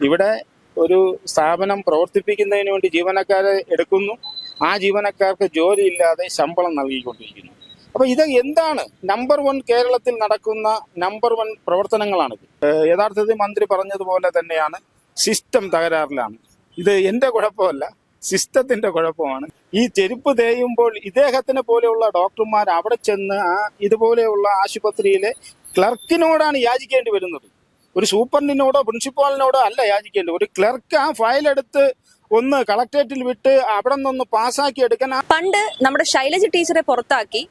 ഇവിടെ ഒരു സ്ഥാപനം പ്രവർത്തിപ്പിക്കുന്നതിന് വേണ്ടി ജീവനക്കാരെ എടുക്കുന്നു. ആ ജീവനക്കാർക്ക് ജോലിയില്ലാതെ ശമ്പളം നൽകിക്കൊണ്ടിരിക്കുന്നു. അപ്പൊ ഇത് എന്താണ്? നമ്പർ വൺ കേരളത്തിൽ നടക്കുന്ന നമ്പർ വൺ പ്രവർത്തനങ്ങളാണ് യഥാർത്ഥത്തിൽ മന്ത്രി പറഞ്ഞതുപോലെ തന്നെയാണ്. സിസ്റ്റം തകരാറിലാണ്. ഇത് എന്റെ കുഴപ്പമല്ല. സിസ്റ്റത്തിന്റെ കുഴപ്പമാണ്. ഈ ചെരുപ്പ് തേയുമ്പോൾ ഇദ്ദേഹത്തിനെ പോലെയുള്ള ഡോക്ടർമാർ അവിടെ ചെന്ന് ആ ഇതുപോലെയുള്ള ആശുപത്രിയിലെ ക്ലർക്കിനോടാണ് യാചിക്കേണ്ടി വരുന്നത്. ഒരു സൂപ്രണ്ടിനോടോ പ്രിൻസിപ്പാളിനോടോ അല്ല യാചിക്കേണ്ടത്. ഒരു ക്ലർക്ക് ആ ഫയലെടുത്ത് ഒന്ന് കളക്ടറേറ്റിൽ വിട്ട് അവിടെ നിന്നൊന്ന് പാസ്സാക്കി എടുക്കാൻ പണ്ട് നമ്മുടെ ശൈലജ ടീച്ചറെ പുറത്താക്കി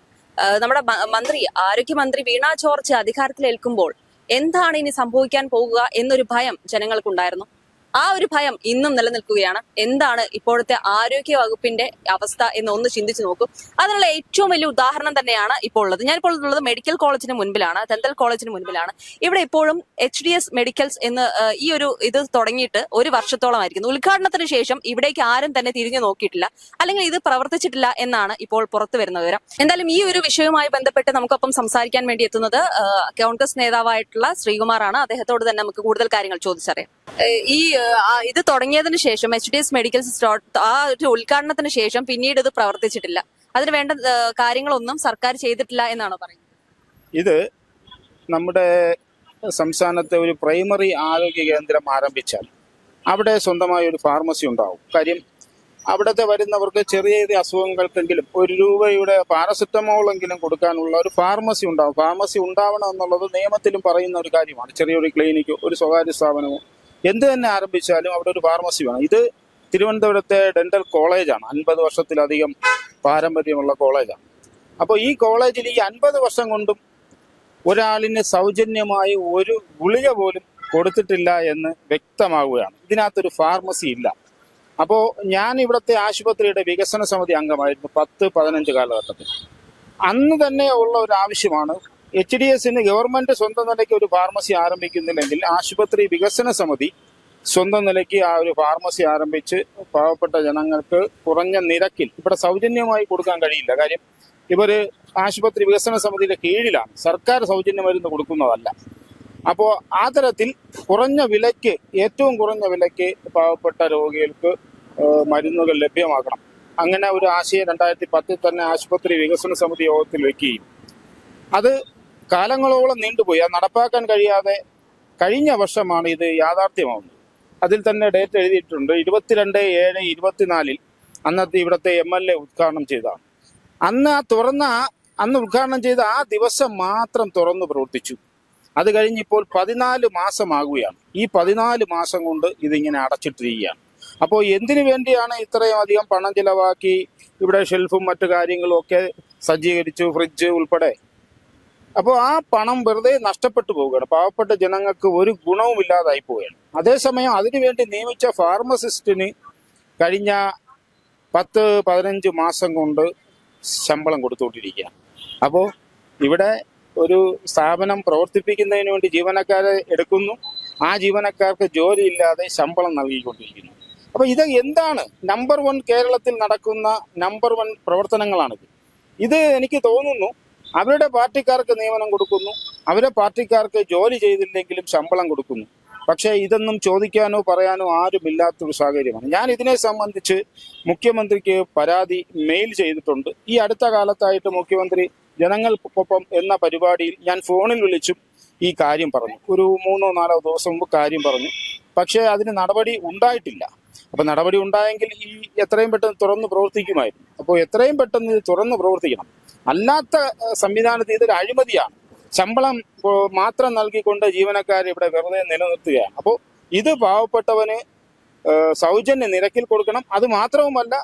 നമ്മുടെ മന്ത്രി ആരോഗ്യമന്ത്രി വീണ ജോർജ് അധികാരത്തിലേൽക്കുമ്പോൾ എന്താണ് ഇനി സംഭവിക്കാൻ പോകുക എന്നൊരു ഭയം ജനങ്ങൾക്കുണ്ടായിരുന്നു. ആ ഒരു ഭയം ഇന്നും നിലനിൽക്കുകയാണ്. എന്താണ് ഇപ്പോഴത്തെ ആരോഗ്യ വകുപ്പിന്റെ അവസ്ഥ എന്ന് ഒന്ന് ചിന്തിച്ചു നോക്കും. അതിനുള്ള ഏറ്റവും വലിയ ഉദാഹരണം തന്നെയാണ് ഇപ്പോൾ ഉള്ളത്. ഞാനിപ്പോൾ ഉള്ളത് മെഡിക്കൽ കോളേജിന് മുൻപിലാണ് ദന്തൽ കോളേജിന് മുൻപിലാണ്. ഇവിടെ ഇപ്പോഴും എച്ച് ഡി എസ് മെഡിക്കൽസ് എന്ന് ഈ ഒരു ഇത് തുടങ്ങിയിട്ട് ഒരു വർഷത്തോളമായിരിക്കുന്നു. ഉദ്ഘാടനത്തിന് ശേഷം ഇവിടേക്ക് ആരും തന്നെ തിരിഞ്ഞു നോക്കിയിട്ടില്ല. അല്ലെങ്കിൽ ഇത് പ്രവർത്തിച്ചിട്ടില്ല എന്നാണ് ഇപ്പോൾ പുറത്തു വരുന്ന വിവരം. എന്തായാലും ഈ ഒരു വിഷയവുമായി ബന്ധപ്പെട്ട് നമുക്കൊപ്പം സംസാരിക്കാൻ വേണ്ടി എത്തുന്നത് കോൺഗ്രസ് നേതാവായിട്ടുള്ള ശ്രീകുമാറാണ്. അദ്ദേഹത്തോട് തന്നെ നമുക്ക് കൂടുതൽ കാര്യങ്ങൾ ചോദിച്ചറിയാം. ഈ ഇത് തുടങ്ങിയതിന് ശേഷം എച്ച് ഡി എസ് മെഡിക്കൽ ആ ഒരു ഉദ്ഘാടനത്തിന് ശേഷം പിന്നീട് ഇത് പ്രവർത്തിച്ചിട്ടില്ല. അതിന് വേണ്ട കാര്യങ്ങളൊന്നും സർക്കാർ ചെയ്തിട്ടില്ല എന്നാണ് പറയുന്നത്? ഇത് നമ്മുടെ സംസ്ഥാനത്തെ ഒരു പ്രൈമറി ആരോഗ്യ കേന്ദ്രം ആരംഭിച്ചാൽ അവിടെ സ്വന്തമായ ഒരു ഫാർമസി ഉണ്ടാവും. കാര്യം അവിടത്തെ വരുന്നവർക്ക് ചെറിയ ചെറിയ അസുഖങ്ങൾക്കെങ്കിലും ഒരു രൂപയുടെ പാരസെറ്റമോളെങ്കിലും കൊടുക്കാനുള്ള ഒരു ഫാർമസി ഉണ്ടാവും. ഫാർമസി ഉണ്ടാവണം എന്നുള്ളത് നിയമത്തിലും പറയുന്ന ഒരു കാര്യമാണ്. ചെറിയൊരു ക്ലിനിക്കോ ഒരു സ്വകാര്യ സ്ഥാപനമോ എന്ത് തന്നെ ആരംഭിച്ചാലും അവിടെ ഒരു ഫാർമസി വേണം. ഇത് തിരുവനന്തപുരത്തെ ഡെന്റൽ കോളേജാണ് അൻപത് വർഷത്തിലധികം പാരമ്പര്യമുള്ള കോളേജാണ് അപ്പോൾ ഈ കോളേജിൽ ഈ അൻപത് വർഷം കൊണ്ടും ഒരാളിന് സൗജന്യമായി ഒരു ഗുളിക പോലും കൊടുത്തിട്ടില്ല എന്ന് വ്യക്തമാവുകയാണ്. ഇതിനകത്തൊരു ഫാർമസി ഇല്ല. അപ്പോൾ ഞാൻ ഇവിടുത്തെ ആശുപത്രിയുടെ വികസന സമിതി അംഗമായിരുന്നു പത്ത് പതിനഞ്ച് കാലഘട്ടത്തിൽ. അന്ന് തന്നെ ഉള്ള ഒരു ആവശ്യമാണ് എച്ച് ഡി എസിന് ഗവൺമെന്റ് സ്വന്തം നിലയ്ക്ക് ഒരു ഫാർമസി ആരംഭിക്കുന്നില്ലെങ്കിൽ ആശുപത്രി വികസന സമിതി സ്വന്തം നിലയ്ക്ക് ആ ഒരു ഫാർമസി ആരംഭിച്ച് പാവപ്പെട്ട ജനങ്ങൾക്ക് കുറഞ്ഞ നിരക്കിൽ ഇവിടെ സൗജന്യമായി കൊടുക്കാൻ കഴിയില്ല. കാര്യം ഇവർ ആശുപത്രി വികസന സമിതിയുടെ കീഴിലാണ്. സർക്കാർ സൗജന്യ മരുന്ന് കൊടുക്കുന്നതല്ല. അപ്പോൾ ആ തരത്തിൽ കുറഞ്ഞ വിലയ്ക്ക് ഏറ്റവും കുറഞ്ഞ വിലയ്ക്ക് പാവപ്പെട്ട രോഗികൾക്ക് മരുന്നുകൾ ലഭ്യമാക്കണം അങ്ങനെ ഒരു ആശയം രണ്ടായിരത്തി പത്തിൽ തന്നെ ആശുപത്രി വികസന സമിതി യോഗത്തിൽ വയ്ക്കുകയും അത് കാലങ്ങളോളം നീണ്ടുപോയി. അത് നടപ്പാക്കാൻ കഴിയാതെ കഴിഞ്ഞ വർഷമാണ് ഇത് യാഥാർത്ഥ്യമാവുന്നത്. അതിൽ തന്നെ ഡേറ്റ് എഴുതിയിട്ടുണ്ട്. ഇരുപത്തിരണ്ട് ഏഴ് ഇരുപത്തിനാലിൽ അന്നത്തെ ഇവിടുത്തെ എം എൽ എ ഉദ്ഘാടനം ചെയ്തതാണ് അന്ന് ആ തുറന്ന അന്ന് ഉദ്ഘാടനം ചെയ്ത ആ ദിവസം മാത്രം തുറന്നു പ്രവർത്തിച്ചു. അത് കഴിഞ്ഞ് ഇപ്പോൾ പതിനാല് മാസമാകുകയാണ്. ഈ പതിനാല് മാസം കൊണ്ട് ഇതിങ്ങനെ അടച്ചിട്ടിരിക്കുകയാണ്. അപ്പോൾ എന്തിനു വേണ്ടിയാണ് ഇത്രയും അധികം പണം ചിലവാക്കി ഇവിടെ ഷെൽഫും മറ്റു കാര്യങ്ങളും ഒക്കെ സജ്ജീകരിച്ചു ഫ്രിഡ്ജ് ഉൾപ്പെടെ അപ്പോൾ ആ പണം വെറുതെ നഷ്ടപ്പെട്ടു പോവുകയാണ്. പാവപ്പെട്ട ജനങ്ങൾക്ക് ഒരു ഗുണവും ഇല്ലാതായി പോവുകയാണ്. അതേസമയം അതിനുവേണ്ടി നിയമിച്ച ഫാർമസിസ്റ്റിന് കഴിഞ്ഞ പത്ത് പതിനഞ്ച് മാസം കൊണ്ട് ശമ്പളം കൊടുത്തുകൊണ്ടിരിക്കുകയാണ്. അപ്പോൾ ഇവിടെ ഒരു സ്ഥാപനം പ്രവർത്തിപ്പിക്കുന്നതിന് വേണ്ടി ജീവനക്കാരെ എടുക്കുന്നു. ആ ജീവനക്കാർക്ക് ജോലിയില്ലാതെ ശമ്പളം നൽകിക്കൊണ്ടിരിക്കുന്നു. അപ്പോൾ ഇത് എന്താണ്? നമ്പർ വൺ കേരളത്തിൽ നടക്കുന്ന നമ്പർ വൺ പ്രവർത്തനങ്ങളാണിത്. ഇത് എനിക്ക് തോന്നുന്നു അവരുടെ പാർട്ടിക്കാർക്ക് നിയമനം കൊടുക്കുന്നു. അവരെ പാർട്ടിക്കാർക്ക് ജോലി ചെയ്തില്ലെങ്കിലും ശമ്പളം കൊടുക്കുന്നു. പക്ഷേ ഇതൊന്നും ചോദിക്കാനോ പറയാനോ ആരുമില്ലാത്തൊരു സാഹചര്യമാണ്. ഞാൻ ഇതിനെ സംബന്ധിച്ച് മുഖ്യമന്ത്രിക്ക് പരാതി മെയിൽ ചെയ്തിട്ടുണ്ട്. ഈ അടുത്ത കാലത്തായിട്ട് മുഖ്യമന്ത്രി ജനങ്ങൾക്കൊപ്പം എന്ന പരിപാടിയിൽ ഞാൻ ഫോണിൽ വിളിച്ചും ഈ കാര്യം പറഞ്ഞു. ഒരു മൂന്നോ നാലോ ദിവസം മുമ്പ് കാര്യം പറഞ്ഞു. പക്ഷേ അതിന് നടപടി ഉണ്ടായിട്ടില്ല. അപ്പൊ നടപടി ഉണ്ടായെങ്കിൽ ഈ എത്രയും പെട്ടെന്ന് തുറന്ന് പ്രവർത്തിക്കുമായിരുന്നു. അപ്പോൾ എത്രയും പെട്ടെന്ന് ഇത് തുറന്ന് പ്രവർത്തിക്കണം. അല്ലാത്ത സംവിധാനത്തിൽ ഇതൊരു അഴിമതിയാണ്. ശമ്പളം മാത്രം നൽകിക്കൊണ്ട് ജീവനക്കാരെ ഇവിടെ വെറുതെ നിലനിർത്തുകയാണ് അപ്പോൾ ഇത് പാവപ്പെട്ടവന് സൗജന്യ നിരക്കിൽ കൊടുക്കണം. അത് മാത്രവുമല്ല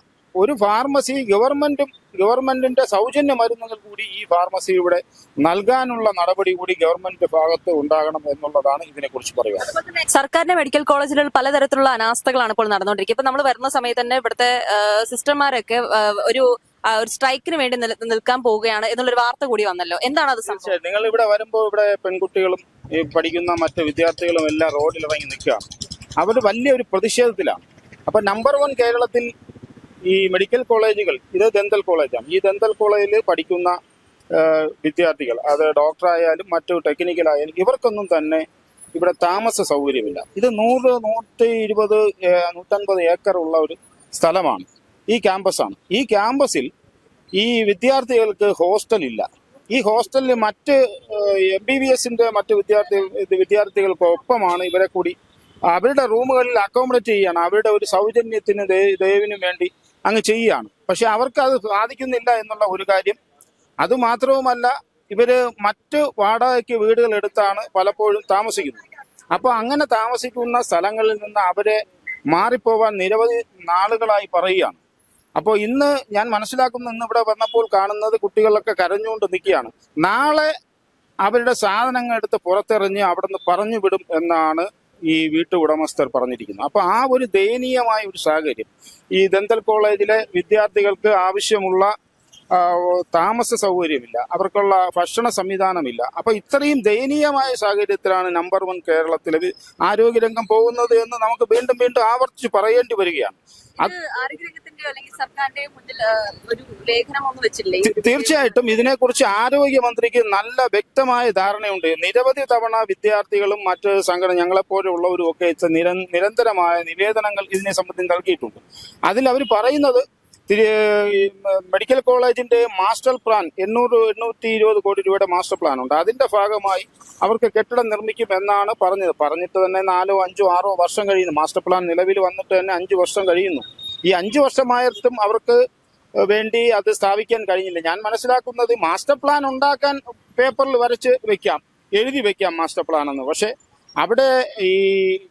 ഒരു ഫാർമസി ഗവൺമെന്റും ഗവൺമെന്റിന്റെ സൗജന്യ മരുന്നുകൾ കൂടി ഈ ഫാർമസി ഇവിടെ നൽകാനുള്ള നടപടി കൂടി ഗവൺമെന്റ് ഭാഗത്ത് ഉണ്ടാകണം എന്നുള്ളതാണ് ഇതിനെക്കുറിച്ച് പറയുക. സർക്കാരിന്റെ മെഡിക്കൽ കോളേജിൽ പലതരത്തിലുള്ള അനാസ്ഥകളാണ് ഇപ്പോൾ നടന്നുകൊണ്ടിരിക്കുന്നത്. ഇപ്പൊ നമ്മൾ വരുന്ന സമയത്ത് തന്നെ ഇവിടുത്തെ സിസ്റ്റർമാരൊക്കെ ഒരു ഒരു സ്ട്രൈക്കിന് വേണ്ടി നിൽക്കാൻ പോവുകയാണ് എന്നുള്ളൊരു വാർത്ത കൂടി വന്നല്ലോ. എന്താണ് അത് സംഭവം? നിങ്ങൾ ഇവിടെ വരുമ്പോൾ ഇവിടെ പെൺകുട്ടികളും ഈ പഠിക്കുന്ന മറ്റ് വിദ്യാർത്ഥികളും എല്ലാം റോഡിൽ ഇറങ്ങി നിൽക്കുകയാണ് അവർ വലിയൊരു പ്രതിഷേധത്തിലാണ്. അപ്പൊ നമ്പർ വൺ കേരളത്തിൽ ഈ മെഡിക്കൽ കോളേജുകൾ ഇത് ദന്തൽ കോളേജാണ്. ഈ ദന്തൽ കോളേജിൽ പഠിക്കുന്ന വിദ്യാർത്ഥികൾ അത് ഡോക്ടറായാലും മറ്റു ടെക്നിക്കലായാലും ഇവർക്കൊന്നും തന്നെ ഇവിടെ താമസ സൗകര്യമില്ല. ഇത് നൂറ് നൂറ്റി ഇരുപത് നൂറ്റൻപത് ഏക്കർ ഉള്ള ഒരു സ്ഥലമാണ്. ഈ ക്യാമ്പസാണ് ഈ ക്യാമ്പസിൽ ഈ വിദ്യാർത്ഥികൾക്ക് ഹോസ്റ്റലില്ല ഈ ഹോസ്റ്റലിൽ മറ്റ് എം ബി ബി എസിന്റെ മറ്റ് വിദ്യാർത്ഥി വിദ്യാർത്ഥികൾക്കൊപ്പമാണ് ഇവരെ കൂടി. അവരുടെ റൂമുകളിൽ അക്കോമഡേറ്റ് ചെയ്യാണ്. അവരുടെ ഒരു സൗജന്യത്തിന് ദയ- ദയവിനും വേണ്ടി അങ്ങ് ചെയ്യുകയാണ്. പക്ഷെ അവർക്ക് അത് സാധിക്കുന്നില്ല എന്നുള്ള ഒരു കാര്യം. അതുമാത്രവുമല്ല ഇവർ മറ്റ് വാടകയ്ക്ക് വീടുകൾ എടുത്താണ് പലപ്പോഴും താമസിക്കുന്നത്. അപ്പോൾ അങ്ങനെ താമസിക്കുന്ന സ്ഥലങ്ങളിൽ നിന്ന് അവരെ മാറിപ്പോവാൻ നിരവധി നാളുകളായി പറയുകയാണ്. അപ്പോൾ ഇന്ന് ഞാൻ മനസ്സിലാക്കുന്ന ഇന്ന് ഇവിടെ വന്നപ്പോൾ കാണുന്നത് കുട്ടികളൊക്കെ കരഞ്ഞുകൊണ്ട് നിൽക്കുകയാണ്. നാളെ അവരുടെ സാധനങ്ങൾ എടുത്ത് പുറത്തെറിഞ്ഞ് അവിടുന്ന് പറഞ്ഞു വിടും എന്നാണ് ഈ വീട്ടു ഉടമസ്ഥർ പറഞ്ഞിരിക്കുന്നത്. അപ്പൊ ആ ഒരു ദയനീയമായ ഒരു സാഹചര്യം ഈ ദന്തൽ കോളേജിലെ വിദ്യാർത്ഥികൾക്ക് ആവശ്യമുള്ള താമസ സൗകര്യമില്ല. അവർക്കുള്ള ഭക്ഷണ സംവിധാനമില്ല. അപ്പൊ ഇത്രയും ദയനീയമായ സാഹചര്യത്തിലാണ് നമ്പർ വൺ കേരളത്തിലെ ആരോഗ്യരംഗം പോകുന്നത് എന്ന് നമുക്ക് വീണ്ടും വീണ്ടും ആവർത്തിച്ച് പറയേണ്ടി വരികയാണ്. തീർച്ചയായിട്ടും ഇതിനെക്കുറിച്ച് ആരോഗ്യമന്ത്രിക്ക് നല്ല വ്യക്തമായ ധാരണയുണ്ട്. നിരവധി തവണ വിദ്യാർത്ഥികളും മറ്റ് സംഘടന ഞങ്ങളെപ്പോലുള്ളവരും ഒക്കെ നിരന്തരമായ നിവേദനങ്ങൾ ഇതിനെ സംബന്ധിച്ച് നൽകിയിട്ടുണ്ട്. അതിൽ അവർ പറയുന്നത് മെഡിക്കൽ കോളേജിന്റെ മാസ്റ്റർ പ്ലാൻ എണ്ണൂറ് എണ്ണൂറ്റി ഇരുപത് കോടി രൂപയുടെ മാസ്റ്റർ പ്ലാൻ ഉണ്ട്. അതിന്റെ ഭാഗമായി അവർക്ക് കെട്ടിടം നിർമ്മിക്കും എന്നാണ് പറഞ്ഞത്. പറഞ്ഞിട്ട് തന്നെ നാലോ അഞ്ചോ ആറോ വർഷം കഴിയുന്നു. മാസ്റ്റർ പ്ലാൻ നിലവിൽ വന്നിട്ട് തന്നെ അഞ്ച് വർഷം കഴിയുന്നു. ഈ അഞ്ചു വർഷമായിട്ടും അവർക്ക് വേണ്ടി അത് സ്ഥാപിക്കാൻ കഴിഞ്ഞില്ല. ഞാൻ മനസ്സിലാക്കുന്നത് മാസ്റ്റർ പ്ലാൻ ഉണ്ടാക്കാൻ പേപ്പറിൽ വരച്ച് വെക്കാം എഴുതി വെക്കാം മാസ്റ്റർ പ്ലാൻ എന്ന്. പക്ഷെ അവിടെ ഈ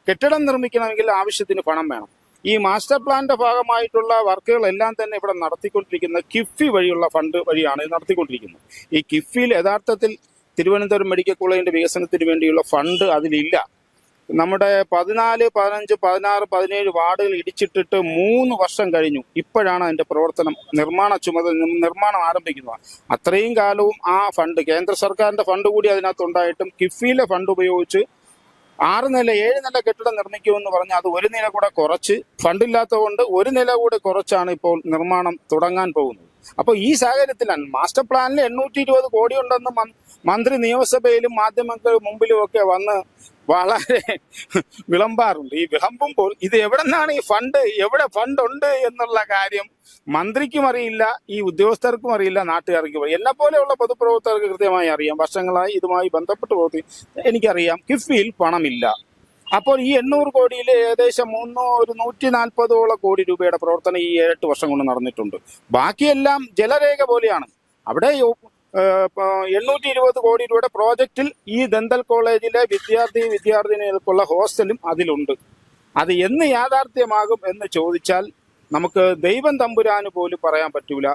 കെട്ടിടം നിർമ്മിക്കണമെങ്കിൽ ആവശ്യത്തിന് പണം വേണം. ഈ മാസ്റ്റർ പ്ലാന്റെ ഭാഗമായിട്ടുള്ള വർക്കുകളെല്ലാം തന്നെ ഇവിടെ നടത്തിക്കൊണ്ടിരിക്കുന്ന കിഫി വഴിയുള്ള ഫണ്ട് വഴിയാണ് നടത്തിക്കൊണ്ടിരിക്കുന്നത്. ഈ കിഫിയിൽ യഥാർത്ഥത്തിൽ തിരുവനന്തപുരം മെഡിക്കൽ കോളേജിന്റെ വികസനത്തിന് വേണ്ടിയുള്ള ഫണ്ട് അതിലില്ല. നമ്മുടെ പതിനാല് പതിനഞ്ച് പതിനാറ് പതിനേഴ് വാർഡുകൾ ഇടിച്ചിട്ടിട്ട് മൂന്ന് വർഷം കഴിഞ്ഞു. ഇപ്പോഴാണ് അതിന്റെ പ്രവർത്തനം നിർമ്മാണ ചുമതല നിർമ്മാണം ആരംഭിക്കുന്നത്. അത്രയും കാലവും ആ ഫണ്ട് കേന്ദ്ര സർക്കാരിന്റെ ഫണ്ട് കൂടി അതിനകത്തുണ്ടായിട്ടും കിഫിയിലെ ഫണ്ട് ഉപയോഗിച്ച് ആറ് നില ഏഴ് നില കെട്ടിടം നിർമ്മിക്കുമെന്ന് പറഞ്ഞാൽ അത് ഒരു നില കൂടെ കുറച്ച് ഫണ്ടില്ലാത്തതുകൊണ്ട് ഒരു നില കൂടെ കുറച്ചാണ് ഇപ്പോൾ നിർമ്മാണം തുടങ്ങാൻ പോകുന്നത്. അപ്പോൾ ഈ സാഹചര്യത്തിലാണ് മാസ്റ്റർ പ്ലാനിൽ എണ്ണൂറ്റി ഇരുപത് കോടി ഉണ്ടെന്ന് മന്ത്രി നിയമസഭയിലും മാധ്യമങ്ങൾക്ക് മുമ്പിലും ഒക്കെ വന്ന് വളരെ വിളമ്പാറുണ്ട്. ഈ വിളമ്പുമ്പോൾ ഇത് എവിടെ നിന്നാണ് ഈ ഫണ്ട് എവിടെ ഫണ്ട് ഉണ്ട് എന്നുള്ള കാര്യം മന്ത്രിക്കും അറിയില്ല ഈ ഉദ്യോഗസ്ഥർക്കും അറിയില്ല നാട്ടുകാർക്കും എന്നെ പോലെയുള്ള പൊതുപ്രവർത്തകർക്ക് കൃത്യമായി അറിയാം. വർഷങ്ങളായി ഇതുമായി ബന്ധപ്പെട്ട് പ്രവർത്തി എനിക്കറിയാം കിഫ്ബിയിൽ പണമില്ല. അപ്പോൾ ഈ എണ്ണൂറ് കോടിയിൽ ഏകദേശം മൂന്നോ ഒരു നൂറ്റി നാൽപ്പതോളം കോടി രൂപയുടെ പ്രവർത്തനം ഈ എട്ട് വർഷം കൊണ്ട് നടന്നിട്ടുണ്ട്. ബാക്കിയെല്ലാം ജലരേഖ പോലെയാണ്. അവിടെ എണ്ണൂറ്റി ഇരുപത് കോടി രൂപയുടെ പ്രോജക്റ്റിൽ ഈ ദന്തൽ കോളേജിലെ വിദ്യാർത്ഥി വിദ്യാർത്ഥിനികൾക്കുള്ള ഹോസ്റ്റലും അതിലുണ്ട്. അത് എന്ന് യാഥാർത്ഥ്യമാകും എന്ന് ചോദിച്ചാൽ നമുക്ക് ദൈവം തമ്പുരാന് പോലും പറയാൻ പറ്റൂല.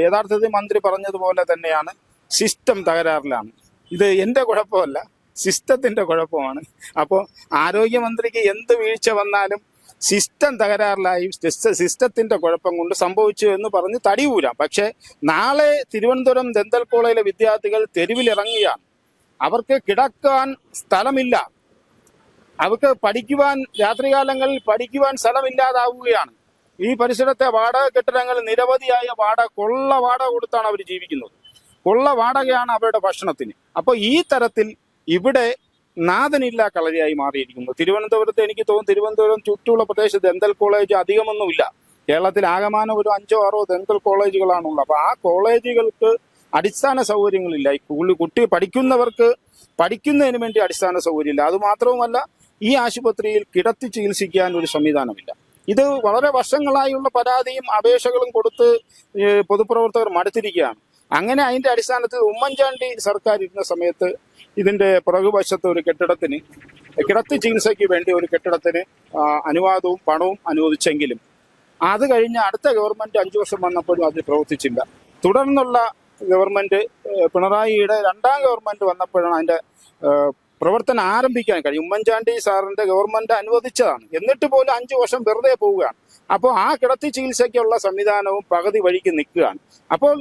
യഥാർത്ഥത്തിൽ മന്ത്രി പറഞ്ഞതുപോലെ തന്നെയാണ്. സിസ്റ്റം തകരാറിലാണ്. ഇത് എന്റെ കുഴപ്പമല്ല. സിസ്റ്റത്തിന്റെ കുഴപ്പമാണ്. അപ്പോൾ ആരോഗ്യമന്ത്രിക്ക് എന്ത് വീഴ്ച വന്നാലും സിസ്റ്റം തകരാറിലായി സിസ്റ്റ- സിസ്റ്റത്തിന്റെ കുഴപ്പം കൊണ്ട് സംഭവിച്ചു എന്ന് പറഞ്ഞ് തടിയൂരാം. പക്ഷെ നാളെ തിരുവനന്തപുരം ദന്തൽ കോളേജിലെ വിദ്യാർത്ഥികൾ തെരുവിലിറങ്ങിയാണ്. അവർക്ക് കിടക്കാൻ സ്ഥലമില്ല. അവർക്ക് പഠിക്കുവാൻ രാത്രികാലങ്ങളിൽ പഠിക്കുവാൻ സ്ഥലമില്ലാതാവുകയാണ്. ഈ പരിസരത്തെ വാടക കെട്ടിടങ്ങൾ നിരവധിയായ വാടക കൊള്ള വാടക കൊടുത്താണ് അവർ ജീവിക്കുന്നത്. കൊള്ള വാടകയാണ് അവരുടെ ഭക്ഷണത്തിന്. അപ്പോൾ ഈ തരത്തിൽ ഇവിടെ നാഥനില്ല കളരിയായി മാറിയിരിക്കുന്നു. തിരുവനന്തപുരത്ത് എനിക്ക് തോന്നുന്നു തിരുവനന്തപുരം ചുറ്റുമുള്ള പ്രദേശത്ത് ദന്തൽ കോളേജ് അധികമൊന്നുമില്ല. കേരളത്തിൽ ആകമാനം ഒരു അഞ്ചോ ആറോ ദന്തൽ കോളേജുകളാണുള്ളത്. അപ്പോൾ ആ കോളേജുകൾക്ക് അടിസ്ഥാന സൗകര്യങ്ങളില്ല. ഈ കുട്ടി പഠിക്കുന്നവർക്ക് പഠിക്കുന്നതിന് വേണ്ടി അടിസ്ഥാന സൗകര്യമില്ല. അതുമാത്രവുമല്ല ഈ ആശുപത്രിയിൽ കിടത്തി ചികിത്സിക്കാൻ ഒരു സംവിധാനമില്ല. ഇത് വളരെ വർഷങ്ങളായുള്ള പരാതിയും അപേക്ഷകളും കൊടുത്ത് പൊതുപ്രവർത്തകർ മടുത്തിരിക്കുകയാണ്. അങ്ങനെ അതിന്റെ അടിസ്ഥാനത്തിൽ ഉമ്മൻചാണ്ടി സർക്കാർ ഇരുന്ന സമയത്ത് ഇതിന്റെ പുറകുവശത്ത് ഒരു കെട്ടിടത്തിന് കിടത്തി ചികിത്സയ്ക്ക് വേണ്ടി ഒരു കെട്ടിടത്തിന് അനുവാദവും പണവും അനുവദിച്ചെങ്കിലും അത് കഴിഞ്ഞ് അടുത്ത ഗവൺമെന്റ് അഞ്ചു വർഷം വന്നപ്പോഴും അത് പ്രവർത്തിച്ചില്ല. തുടർന്നുള്ള ഗവൺമെന്റ് പിണറായിയുടെ രണ്ടാം ഗവൺമെന്റ് വന്നപ്പോഴാണ് അതിന്റെ പ്രവർത്തനം ആരംഭിക്കാൻ കഴിയും ഉമ്മൻചാണ്ടി സാറിന്റെ ഗവൺമെന്റ് അനുവദിച്ചതാണ്. എന്നിട്ട് പോലും അഞ്ചു വർഷം വെറുതെ പോവുകയാണ്. അപ്പോൾ ആ കിടത്തി ചികിത്സയ്ക്കുള്ള സംവിധാനവും പകുതി വഴിക്ക് നിൽക്കുകയാണ്. അപ്പോൾ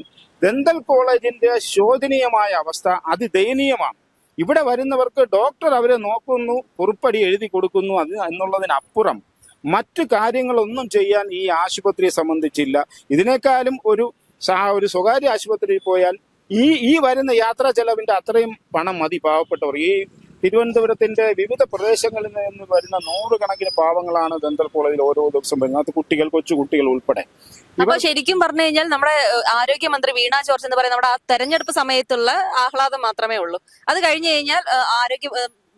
ദന്തൽ കോളേജിന്റെ ശോചനീയമായ അവസ്ഥ അതിദയനീയമാണ്. ഇവിടെ വരുന്നവർക്ക് ഡോക്ടർ അവരെ നോക്കുന്നു കുറിപ്പടി എഴുതി കൊടുക്കുന്നു അത് എന്നുള്ളതിനപ്പുറം മറ്റു കാര്യങ്ങളൊന്നും ചെയ്യാൻ ഈ ആശുപത്രിയെ സംബന്ധിച്ചില്ല. ഇതിനേക്കാളും ഒരു സഹ ഒരു സ്വകാര്യ ആശുപത്രിയിൽ പോയാൽ ഈ ഈ വരുന്ന യാത്രാ ചെലവിന്റെ അത്രയും പണം മതി പാവപ്പെട്ടവർ. ഈ തിരുവനന്തപുരത്തിന്റെ വിവിധ പ്രദേശങ്ങളിൽ നിന്ന് വരുന്ന നൂറുകണക്കിന് പാവങ്ങളാണ് ദന്തൽ കോളേജിൽ ഓരോ ദിവസം വരുന്നത്. അത് കുട്ടികൾ കൊച്ചുകുട്ടികൾ ഉൾപ്പെടെ. അപ്പൊ ശരിക്കും പറഞ്ഞു കഴിഞ്ഞാൽ നമ്മുടെ ആരോഗ്യമന്ത്രി വീണ ജോർജ് എന്ന് പറയുന്ന നമ്മുടെ ആ തെരഞ്ഞെടുപ്പ് സമയത്തുള്ള ആഹ്ലാദം മാത്രമേ ഉള്ളൂ. അത് കഴിഞ്ഞു കഴിഞ്ഞാൽ ആരോഗ്യ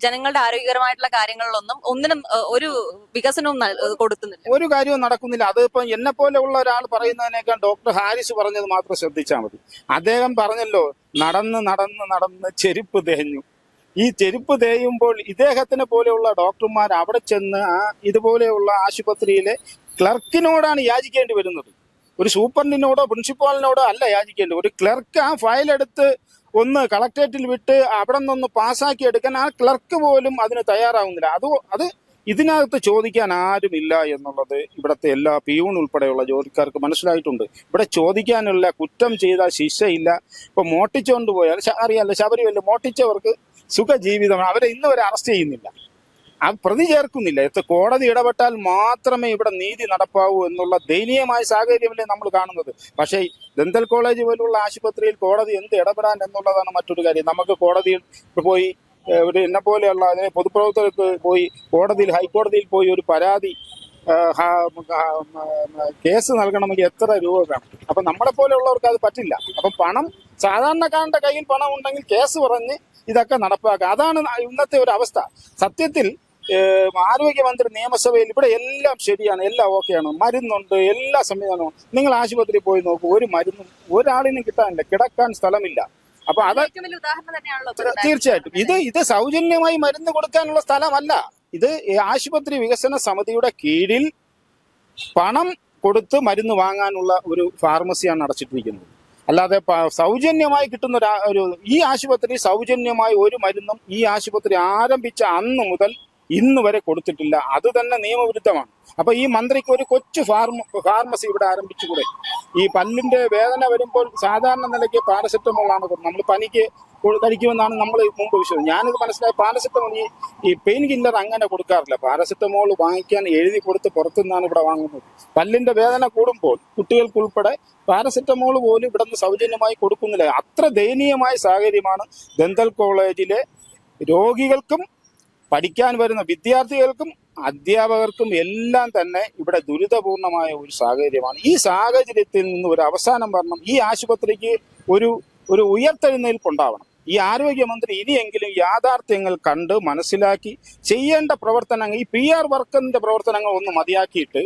ജനങ്ങളുടെ ആരോഗ്യകരമായിട്ടുള്ള കാര്യങ്ങളിലൊന്നും ഒന്നിനും ഒരു വികസനവും കൊടുക്കുന്നില്ല. ഒരു കാര്യവും നടക്കുന്നില്ല. അതിപ്പോ എന്നെ പോലെ ഉള്ള ഒരാൾ പറയുന്നതിനേക്കാൾ ഡോക്ടർ ഹാരിസ് പറഞ്ഞത് മാത്രം ശ്രദ്ധിച്ചാൽ മതി. അദ്ദേഹം പറഞ്ഞല്ലോ നടന്ന് നടന്ന് നടന്ന് ചെരുപ്പ് തേഞ്ഞു. ഈ ചെരുപ്പ് തേയുമ്പോൾ ഇദ്ദേഹത്തിനെ പോലെയുള്ള ഡോക്ടർമാർ അവിടെ ചെന്ന് ആ ഇതുപോലെയുള്ള ആശുപത്രിയിലെ ക്ലർക്കിനോടാണ് യാചിക്കേണ്ടി വരുന്നത്. ഒരു സൂപ്രണ്ടിനോടോ പ്രിൻസിപ്പാളിനോടോ അല്ല യാചിക്കേണ്ടത് ഒരു ക്ലർക്ക് ആ ഫയലെടുത്ത് ഒന്ന് കളക്ടറേറ്റിൽ വിട്ട് അവിടെ നിന്നൊന്ന് പാസ്സാക്കി എടുക്കാൻ ആ ക്ലർക്ക് പോലും അതിന് തയ്യാറാവുന്നില്ല. അത് അത് ഇതിനകത്ത് ചോദിക്കാൻ ആരുമില്ല എന്നുള്ളത് ഇവിടുത്തെ എല്ലാ പിയൂൺ ഉൾപ്പെടെയുള്ള ജോലിക്കാർക്ക് മനസ്സിലായിട്ടുണ്ട്. ഇവിടെ ചോദിക്കാനുള്ള കുറ്റം ചെയ്താൽ ശിക്ഷയില്ല. ഇപ്പൊ മോട്ടിച്ചുകൊണ്ട് പോയാൽ അറിയാമല്ലോ ശബരിമല മോട്ടിച്ചവർക്ക് സുഖജീവിതമാണ് അവരെ ഇന്ന് വരെ അറസ്റ്റ് ചെയ്യുന്നില്ല. ആ പ്രതി ചേർക്കുന്നില്ല. എത്ര കോടതി ഇടപെട്ടാൽ മാത്രമേ ഇവിടെ നീതി നടപ്പാവൂ എന്നുള്ള ദയനീയമായ സാഹചര്യമല്ലേ നമ്മൾ കാണുന്നത്. പക്ഷേ ദന്തൽ കോളേജ് പോലുള്ള ആശുപത്രിയിൽ കോടതി എന്ത് ഇടപെടാൻ എന്നുള്ളതാണ് മറ്റൊരു കാര്യം. നമുക്ക് കോടതിയിൽ പോയി ഒരു എന്നെ പോലെയുള്ള അതിനെ പൊതുപ്രവർത്തകർക്ക് പോയി കോടതിയിൽ ഹൈക്കോടതിയിൽ പോയി ഒരു പരാതി കേസ് നൽകണമെങ്കിൽ എത്ര രൂപ വേണം? അപ്പൊ നമ്മളെ പോലെയുള്ളവർക്ക് അത് പറ്റില്ല. അപ്പം പണം സാധാരണക്കാരന്റെ കയ്യിൽ പണം ഉണ്ടെങ്കിൽ കേസ് പറഞ്ഞ് ഇതൊക്കെ നടപ്പാക്കുക അതാണ് ഇന്നത്തെ ഒരു അവസ്ഥ. സത്യത്തിൽ ആരോഗ്യമന്ത്രി നിയമസഭയിൽ ഇവിടെ എല്ലാം ശരിയാണ് എല്ലാം ഓക്കെയാണ്. മരുന്നുണ്ട് എല്ലാ സംവിധാനവും. നിങ്ങൾ ആശുപത്രിയിൽ പോയി നോക്കൂ ഒരു മരുന്നും ഒരാളിനും കിട്ടാനില്ല. കിടക്കാൻ സ്ഥലമില്ല. അപ്പൊ അത്. തീർച്ചയായിട്ടും. ഇത് ഇത് സൗജന്യമായി മരുന്ന് കൊടുക്കാനുള്ള സ്ഥലമല്ല. ഇത് ആശുപത്രി വികസന സമിതിയുടെ കീഴിൽ പണം കൊടുത്ത് മരുന്ന് വാങ്ങാനുള്ള ഒരു ഫാർമസിയാണ് അടച്ചിട്ടിരിക്കുന്നത് അല്ലാതെ സൗജന്യമായി കിട്ടുന്ന ഒരു ഒരു ഈ ആശുപത്രി സൗജന്യമായി ഒരു മരുന്നും ഈ ആശുപത്രി ആരംഭിച്ച അന്ന് മുതൽ ഇന്ന് വരെ കൊടുത്തിട്ടില്ല. അത് തന്നെ നിയമവിരുദ്ധമാണ്. അപ്പൊ ഈ മന്ത്രിക്ക് ഒരു കൊച്ചു ഫാർമ ഫാർമസി ഇവിടെ ആരംഭിച്ചുകൂടെ? ഈ പല്ലിന്റെ വേദന വരുമ്പോൾ സാധാരണ നിലയ്ക്ക് കൊടുക്കുന്നത്. നമ്മൾ പനിക്ക് കഴിക്കുമെന്നാണ് നമ്മൾ മുമ്പ് വിശ്വസിച്ചത് ഞാനിത് മനസ്സിലായി പാരസെറ്റമോൾ ഈ ഈ പെയിൻ കില്ലർ അങ്ങനെ കൊടുക്കാറില്ല. പാരസെറ്റമോൾ വാങ്ങിക്കാൻ എഴുതി കൊടുത്ത് പുറത്തുനിന്നാണ് ഇവിടെ വാങ്ങുന്നത്. പല്ലിന്റെ വേദന കൂടുമ്പോൾ കുട്ടികൾക്കുൾപ്പെടെ പാരസെറ്റമോൾ പോലും ഇവിടെ നിന്ന് സൗജന്യമായി കൊടുക്കുന്നില്ല. അത്ര ദയനീയമായ സാഹചര്യമാണ് ദന്തൽ കോളേജിലെ രോഗികൾക്കും പഠിക്കാൻ വരുന്ന വിദ്യാർത്ഥികൾക്കും അധ്യാപകർക്കും എല്ലാം തന്നെ ഇവിടെ ദുരിതപൂർണമായ ഒരു സാഹചര്യമാണ്. ഈ സാഹചര്യത്തിൽ നിന്ന് ഒരു അവസാനം വരണം. ഈ ആശുപത്രിക്ക് ഒരു ഒരു ഉയർത്തെഴുന്നേൽപ്പ് ഉണ്ടാവണം ഈ ആരോഗ്യമന്ത്രി ഇനിയെങ്കിലും യാഥാർത്ഥ്യങ്ങൾ കണ്ട് മനസ്സിലാക്കി ചെയ്യേണ്ട പ്രവർത്തനങ്ങൾ ഈ പി ആർ വർക്കറിന്റെ പ്രവർത്തനങ്ങൾ ഒന്ന് മതിയാക്കിയിട്ട്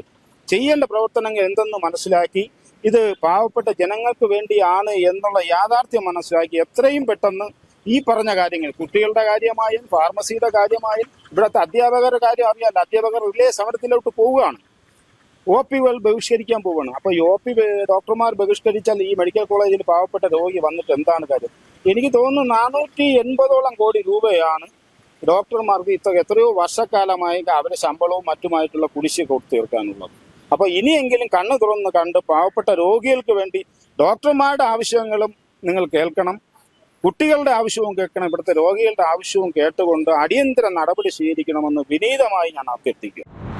ചെയ്യേണ്ട പ്രവർത്തനങ്ങൾ എന്തെന്ന് മനസ്സിലാക്കി ഇത് പാവപ്പെട്ട ജനങ്ങൾക്ക് വേണ്ടിയാണ് എന്നുള്ള യാഥാർത്ഥ്യം മനസ്സിലാക്കി എത്രയും പെട്ടെന്ന് ഈ പറഞ്ഞ കാര്യങ്ങൾ കുട്ടികളുടെ കാര്യമായും ഫാർമസിയുടെ കാര്യമായും ഇവിടുത്തെ അധ്യാപകരുടെ കാര്യം അറിയാല്ല അധ്യാപകർ റിലേ സമരത്തിലോട്ട് പോവുകയാണ്. ഒ പികൾ ബഹിഷ്കരിക്കാൻ പോവുകയാണ്. അപ്പൊ ഈ ഒ പി ഡോക്ടർമാർ ബഹിഷ്കരിച്ചാൽ ഈ മെഡിക്കൽ കോളേജിൽ പാവപ്പെട്ട രോഗി വന്നിട്ട് എന്താണ് കാര്യം? എനിക്ക് തോന്നുന്നു നാനൂറ്റി എൺപതോളം കോടി രൂപയാണ് ഡോക്ടർമാർക്ക് ഇത്ര എത്രയോ വർഷക്കാലമായി അവരെ ശമ്പളവും മറ്റുമായിട്ടുള്ള കുടിശ്ശിക കൊടുത്തു തീർക്കാനുള്ളത്. അപ്പൊ ഇനിയെങ്കിലും കണ്ണു തുറന്ന് കണ്ട് പാവപ്പെട്ട രോഗികൾക്ക് വേണ്ടി ഡോക്ടർമാരുടെ ആവശ്യങ്ങളും നിങ്ങൾ കേൾക്കണം. കുട്ടികളുടെ ആവശ്യവും കേൾക്കണം ഇവിടുത്തെ രോഗികളുടെ ആവശ്യവും കേട്ടുകൊണ്ട് അടിയന്തര നടപടി സ്വീകരിക്കണമെന്ന് വിനീതമായി ഞാൻ അഭ്യർത്ഥിക്കുന്നു.